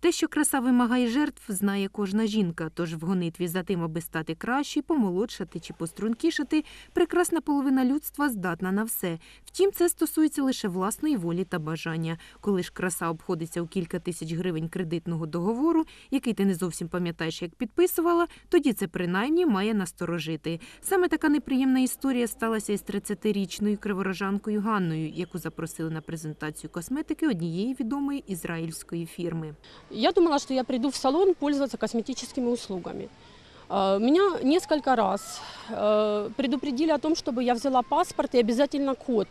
Те, що краса вимагає жертв, знає кожна жінка. Тож в гонитві за тим, аби стати кращою, помолодшати чи пострункішати, прекрасна половина людства здатна на все. Втім, це стосується лише власної волі та бажання. Коли ж краса обходиться у кілька тисяч гривень кредитного договору, який ти не зовсім пам'ятаєш, як підписувала, тоді це принаймні має насторожити. Саме така неприємна історія сталася із 30-річною криворожанкою Ганною, яку запросили на презентацію косметики однієї відомої ізраїльської фірми. Я думала, что я приду в салон пользоваться косметическими услугами. Э, Меня несколько раз э, предупредили о том, чтобы я взяла паспорт и обязательно код.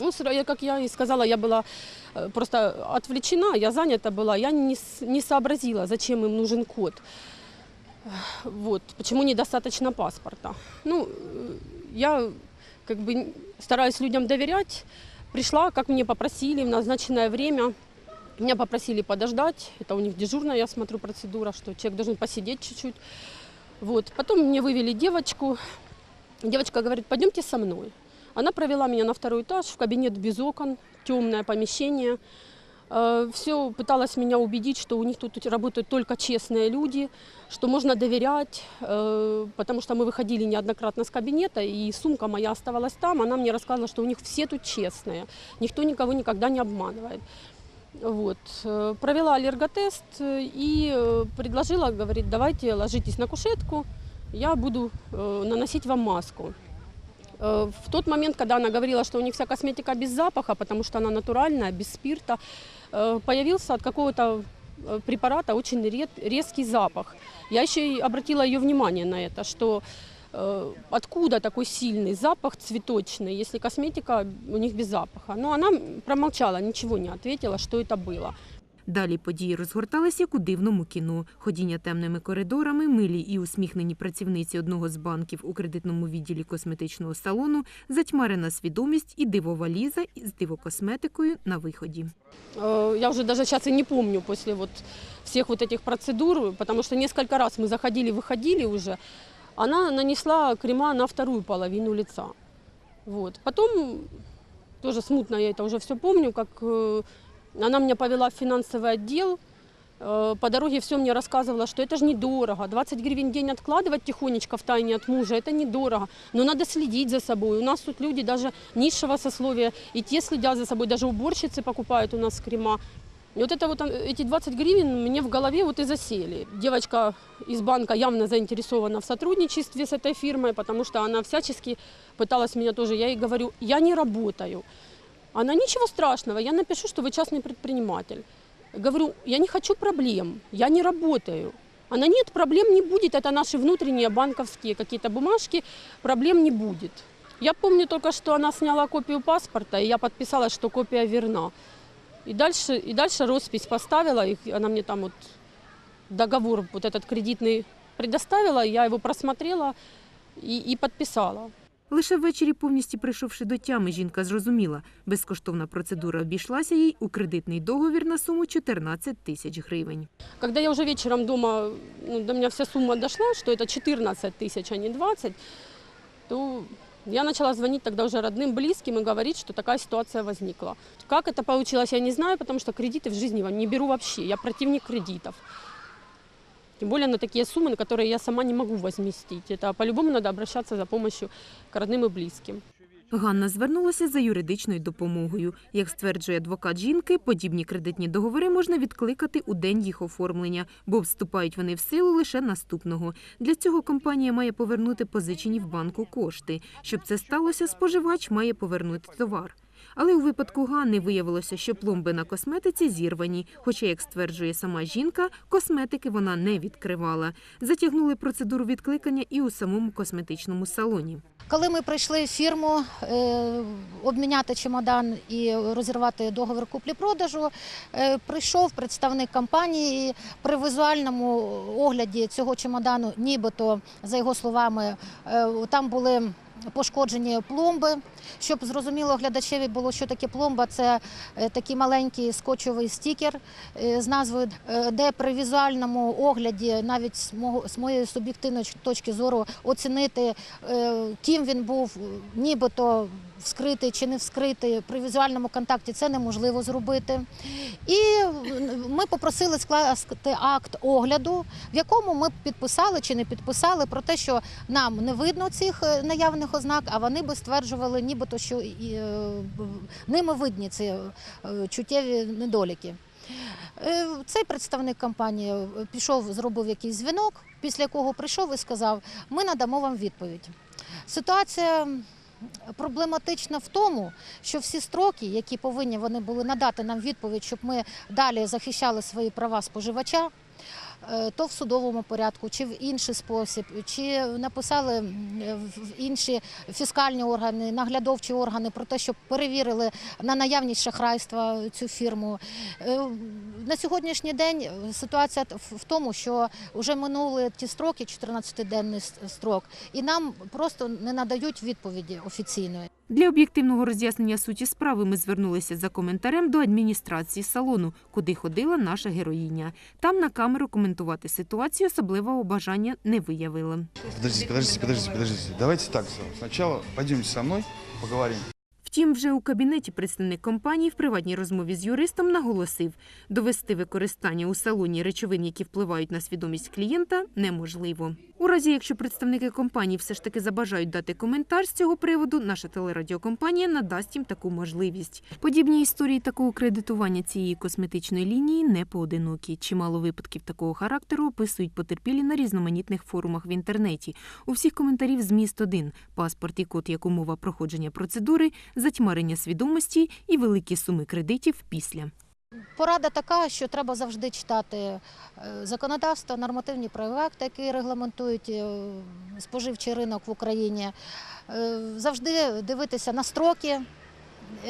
Ну, как я и сказала, я была э, просто отвлечена, я занята была, я не, не сообразила, зачем им нужен код. Вот, почему недостаточно паспорта. Ну, э, я как бы стараюсь людям доверять. Пришла, как мне попросили, в назначенное время. Меня попросили подождать. Это у них дежурная, я смотрю, процедура, что человек должен посидеть чуть-чуть. Вот. Потом мне вывели девочку. Девочка говорит, пойдемте со мной. Она провела меня на второй этаж, в кабинет без окон, темное помещение. Все пыталась меня убедить, что у них тут работают только честные люди, что можно доверять, э, потому что мы выходили неоднократно с кабинета, и сумка моя оставалась там. Она мне рассказывала, что у них все тут честные, никто никого никогда не обманывает. Вот. э, Провела аллерготест э, и э, предложила, говорит, давайте ложитесь на кушетку, я буду э, наносить вам маску. Э, В тот момент, когда она говорила, что у них вся косметика без запаха, потому что она натуральная, без спирта, э, появился от какого-то э, препарата очень ред- резкий запах. Я еще и обратила ее внимание на это, что э, откуда такой сильный запах цветочный, если косметика у них без запаха. Но она промолчала, ничего не ответила, что это было. Далі події розгортались як у дивному кіно. Ходіння темними коридорами, милі і усміхнені працівниці одного з банків у кредитному відділі косметичного салону, затьмарена свідомість і дивова ліза з дивокосметикою на виході. Э, Я уже даже сейчас и не помню после вот всех вот этих процедур, потому что несколько раз мы заходили, выходили уже. Она нанесла крема на вторую половину лица. Вот. Потом, тоже смутно я это уже все помню, как э, она меня повела в финансовый отдел, Э, по дороге все мне рассказывала, что это же недорого. 20 гривен в день откладывать тихонечко в тайне от мужа, это недорого. Но надо следить за собой. У нас тут люди даже низшего сословия, и те следят за собой, даже уборщицы покупают у нас крема. И вот это вот э, эти 20 гривен мне в голове вот и засели. Девочка из банка явно заинтересована в сотрудничестве с этой фирмой, потому что она всячески пыталась меня тоже. Я ей говорю, я не работаю. Она ничего страшного, я напишу, что вы частный предприниматель. Говорю, я не хочу проблем, я не работаю. Она нет, проблем не будет, это наши внутренние банковские какие-то бумажки, проблем не будет. Я помню только, что она сняла копию паспорта, и я подписала, что копия верна. И дальше, и дальше роспись поставила, и она мне там вот договор вот этот кредитный предоставила, я его просмотрела и, и подписала. Лише ввечері, повністю прийшовши до тями, жінка зрозуміла, безкоштовна процедура обійшлася їй у кредитний договір на суму 14 тисяч гривень. Когда я уже вечером дома, ну, до меня вся сумма дошла, что это 14 тысяч, а не 20, то я начала звонить тогда уже родным, близким и говорить, что такая ситуация возникла. Как это получилось, я не знаю, потому что кредиты в жизни не беру вообще. Я противник кредитов. Тем более на такие суммы, на которые я сама не могу возместить. Это по-любому надо обращаться за помощью к родным и близким. Ганна звернулася за юридичною допомогою. Як стверджує адвокат жінки, подібні кредитні договори можна відкликати у день їх оформлення, бо вступають вони в силу лише наступного. Для цього компанія має повернути позичені в банку кошти. Щоб це сталося, споживач має повернути товар. Але у випадку Ганни виявилося, що пломби на косметиці зірвані. Хоча, як стверджує сама жінка, косметики вона не відкривала. Затягнули процедуру відкликання і у самому косметичному салоні. Коли ми прийшли в фірму е, обміняти чемодан і розірвати договір куплі-продажу, е, прийшов представник компанії. При візуальному огляді цього чемодану, нібито, за його словами, е, там були пошкоджені пломби. Щоб зрозуміло глядачеві було, що таке пломба, це е, такий маленький скотчовий стікер е, з назвою, е, де при візуальному огляді, навіть з моєї суб'єктивної точки зору, оцінити, ким він був, нібито вскритий чи не вскритий. При візуальному контакті це неможливо зробити. І ми попросили скласти акт огляду, в якому ми підписали чи не підписали про те, що нам не видно цих е, наявних ознак, а вони би стверджували, нібито що е, ними видні ці е, чуттєві недоліки. Е, Цей представник компанії пішов, зробив якийсь дзвінок, після якого прийшов і сказав: ми надамо вам відповідь. Ситуація проблематична в тому, що всі строки, які повинні вони були надати нам відповідь, щоб ми далі захищали свої права споживача. Е, То в судовому порядку, чи в інший спосіб, чи написали в інші фіскальні органи, наглядовчі органи про те, щоб перевірили на наявність шахрайства цю фірму. Е, На сьогоднішній день ситуація в- тому, що вже минули ті строки, 14-денний строк, і нам просто не надають відповіді офіційної. Для об'єктивного роз'яснення суті справи ми звернулися за коментарем до адміністрації салону, куди ходила наша героїня. Там на камеру коментувати ситуацію особливого бажання не виявили. Подождите, подождите, подождите, подождите. Давайте так. Спочатку пойдемте со мною, поговорим. Втім, вже у кабінеті представник компанії в приватній розмові з юристом наголосив, довести використання у салоні речовин, які впливають на свідомість клієнта, неможливо. У разі, якщо представники компанії все ж таки забажають дати коментар з цього приводу, наша телерадіокомпанія надасть їм таку можливість. Подібні історії такого кредитування цієї косметичної лінії не поодинокі. Чимало випадків такого характеру описують потерпілі на різноманітних форумах в інтернеті. У всіх коментарів зміст один – паспорт і код як умова проходження процедури, затьмарення свідомості і великі суми кредитів після. Порада така, що треба завжди читати е, законодавство, нормативні правові акти, які регламентують е, споживчий ринок в Україні. Е, Завжди дивитися на строки,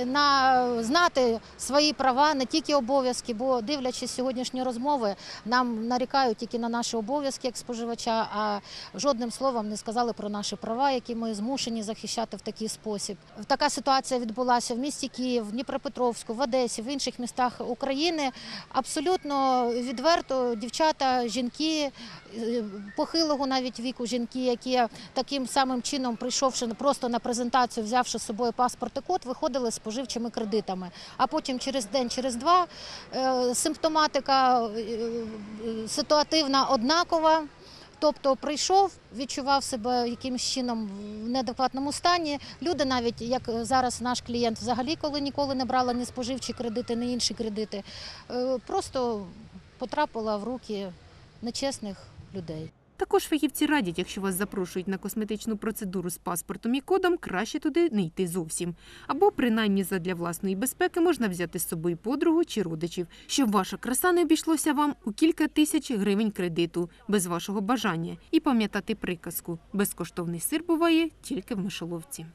на знати свої права, не тільки обов'язки, бо дивлячись сьогоднішні розмови, нам нарікають тільки на наші обов'язки як споживача, а жодним словом не сказали про наші права, які ми змушені захищати в такий спосіб. Така ситуація відбулася в місті Київ, в Дніпропетровську, в Одесі, в інших містах України. Абсолютно відверто дівчата, жінки е, похилого навіть віку жінки, які таким самим чином, прийшовши просто на презентацію, взявши з собою паспорт і код, виходили споживчими кредитами. А потім через день, через два е, симптоматика е, е, ситуативна однакова. Тобто прийшов, відчував себе якимось чином в неадекватному стані. Люди, навіть як зараз наш клієнт, взагалі коли ніколи не брала ні споживчі кредити, ні інші кредити, просто потрапила в руки нечесних людей. Також фахівці радять, якщо вас запрошують на косметичну процедуру з паспортом і кодом, краще туди не йти зовсім. Або, принаймні, задля власної безпеки можна взяти з собою подругу чи родичів, щоб ваша краса не обійшлося вам у кілька тисяч гривень кредиту без вашого бажання. І пам'ятати приказку: безкоштовний сир буває тільки в мишоловці.